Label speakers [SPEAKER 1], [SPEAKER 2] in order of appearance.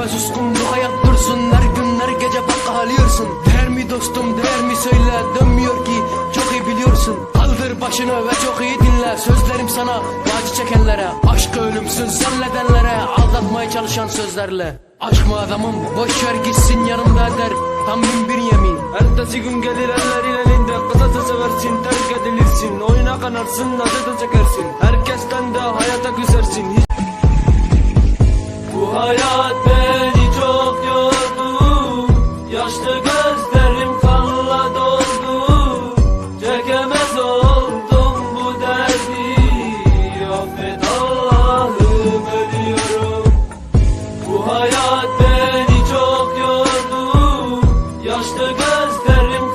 [SPEAKER 1] Gülme suskun bu hayat dursun Her gün her gece bak ağlıyorsun Değer mi dostum değer mi söyle Dönmüyor ki çok iyi biliyorsun. Kaldır başını ve çok iyi dinle Sözlerim sana acı çekenlere Aşk ölümsüz zannedenlere Aldatmaya çalışan sözlerle. Aşk mı adamım boş ver gitsin yanımda der Tam bin bir yemin.
[SPEAKER 2] Ertesi gün gelir ellerin elinde Kısasa seversin terk edilirsin. Oyuna kanarsın adı da çekersin. Herkesten de hayata küsersin. Hiç gözlerim kanla doldu. Çekemez oldum bu derdi. Affet Allah'ım Bu hayat beni çok yordu. Yaşlı gözlerim